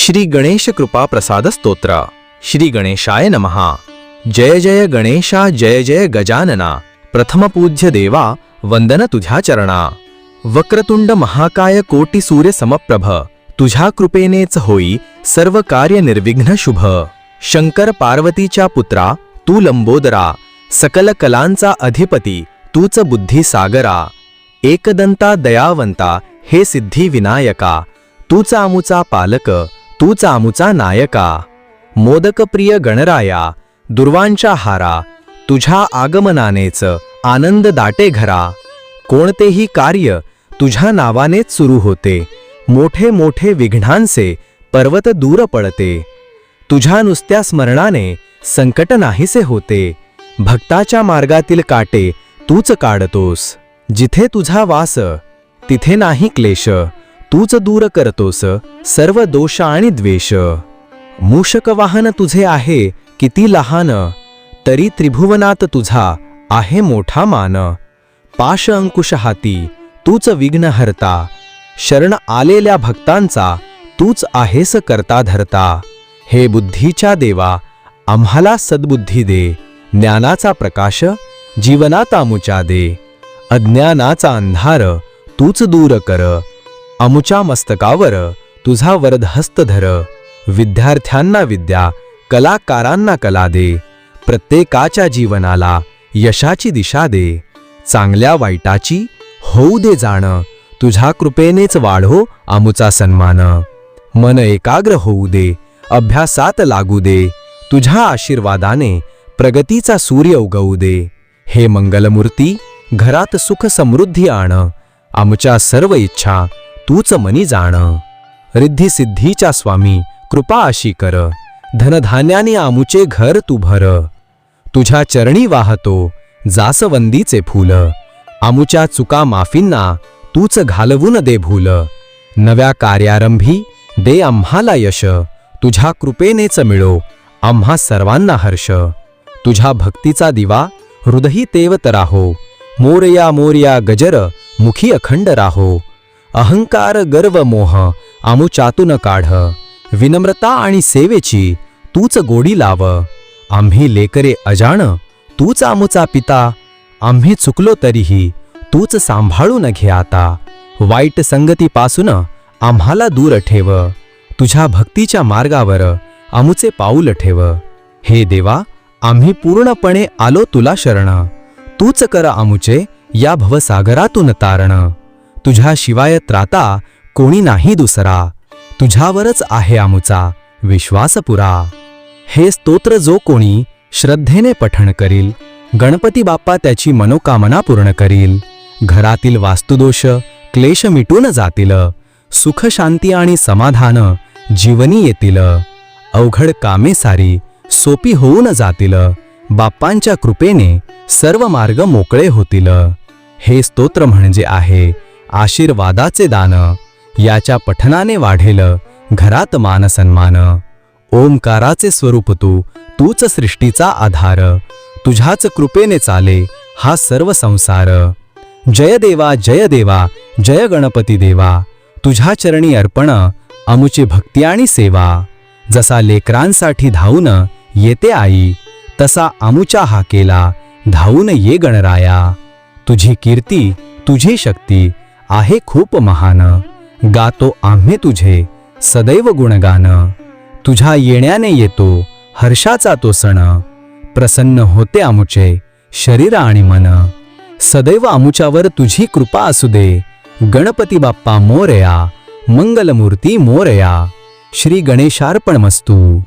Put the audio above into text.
श्री गणेश कृपा प्रसाद स्तोत्र. श्री गणेशाय नमहा जय जय गणेशा जय जय गजानना. प्रथम पूज्य देवा वंदन तुझ्या चरणा. वक्रतुंड महाकाय कोटी सूर्य समप्रभ. तुझ्या कृपेनेच होई सर्व कार्य निर्विघ्न शुभ. शंकर पार्वतीच्या पुत्रा तू लंबोदरा. सकल कलांचा अधिपती तूच बुद्धी सागरा. एकदंता दयावंता हे सिद्धी विनायका. तूच आमुचा पालक तूच आमुचा नायका मोदकप्रिय गणराया दुर्वांच्या हारा तुझ्या आगमनानेच आनंद दाटे घरा. कोणतेही कार्य तुझ्या नावानेच सुरू होते. मोठे मोठे विघ्नांचे पर्वत दूर पडते. तुझ्या नुसत्या स्मरणाने संकट नाहीसे होते. भक्ताच्या मार्गातील काटे तूच काढतोस. जिथे तुझा वास तिथे नाही क्लेश. तूच दूर करतोस सर्व दोष आणि द्वेष. मूषक वाहन तुझे आहे किती लहान तरी त्रिभुवनात तुझा आहे मोठा मान. पाश अंकुश हाती तूच विघ्नहर्ता शरण आलेल्या भक्तांचा तूच आहेस करता धरता. हे बुद्धीच्या देवा आम्हाला सद्बुद्धी दे ज्ञानाचा प्रकाश जीवनात आमुच्या दे. अज्ञानाचा अंधार तूच दूर कर. अमुच्या मस्तकावर तुझा वरदहस्त धर. विद्यार्थ्यांना विद्या कलाकारांना कला दे. प्रत्येकाच्या जीवनाला यशाची दिशा दे. चांगल्या वाईटाची होऊ दे जाण. तुझ्या कृपेनेच वाढो आमुचा सन्मान. मन एकाग्र होऊ दे अभ्यासात लागू दे. तुझ्या आशीर्वादाने प्रगतीचा सूर्य उगवू दे. हे मंगलमूर्ती घरात सुख समृद्धी आण. आमच्या सर्व इच्छा तूच मनी जाण. रिद्धी सिद्धीच्या स्वामी कृपा अशी कर. धनधान्याने आमुचे घर तू भर. तुझ्या चरणी वाहतो जासवंदीचे फूल. आमुच्या चुका माफींना तूच घालवून दे भूल. नव्या कार्यारंभी दे आम्हाला यश. तुझ्या कृपेनेच मिळो आम्हा सर्वांना हर्ष. तुझ्या भक्तीचा दिवा हृदयी तेवत राहो. मोरया मोरया गजर मुखी अखंड राहो. अहंकार गर्व मोह आमुच्यातून काढ. विनम्रता आणि सेवेची तूच गोडी लाव. आम्ही लेकरे अजाण तूच आमुचा पिता. आम्ही चुकलो तरीही तूच सांभाळून घे आता. वाईट संगतीपासून आम्हाला दूर ठेव. तुझ्या भक्तीच्या मार्गावर आमुचे पाऊल ठेव. हे देवा आम्ही पूर्णपणे आलो तुला शरण. तूच कर आमुचे या भवसागरातून तारण. तुझ्याशिवाय त्राता कोणी नाही दुसरा. तुझ्यावरच आहे आमुचा विश्वास पुरा हे स्तोत्र जो कोणी श्रद्धेने पठण करील गणपती बाप्पा त्याची मनोकामना पूर्ण करील. घरातील वास्तुदोष क्लेश मिटून जातील सुख शांती आणि समाधान जीवनी येतील. अवघड कामे सारी सोपी होऊन जातील बाप्पांच्या कृपेने सर्व मार्ग मोकळे होतील. हे स्तोत्र म्हणजे आहे आशीर्वादाचे दान याच्या पठनाने वाढेल घरात मान सन्मान ओंकाराचे स्वरूप तू तूच सृष्टीचा आधार. तुझ्याच कृपेने चाले हा सर्व संसार. जय देवा जय देवा जय गणपती देवा. तुझ्या चरणी अर्पण अमुची भक्ती आणि सेवा. जसा लेकरांसाठी धावून येते आई तसा आमुच्या हाकेला धावून ये गणराया. तुझी कीर्ती तुझी शक्ती आहे खूप महान. गातो आम्ही तुझे सदैव गुणगान. तुझ्या येण्याने येतो हर्षाचा तो सण. प्रसन्न होते आमुचे शरीर आणि मन. सदैव आमुच्यावर तुझी कृपा असू दे. गणपती बाप्पा मोरया मंगलमूर्ती मोरया. श्री गणेशार्पणमस्तू.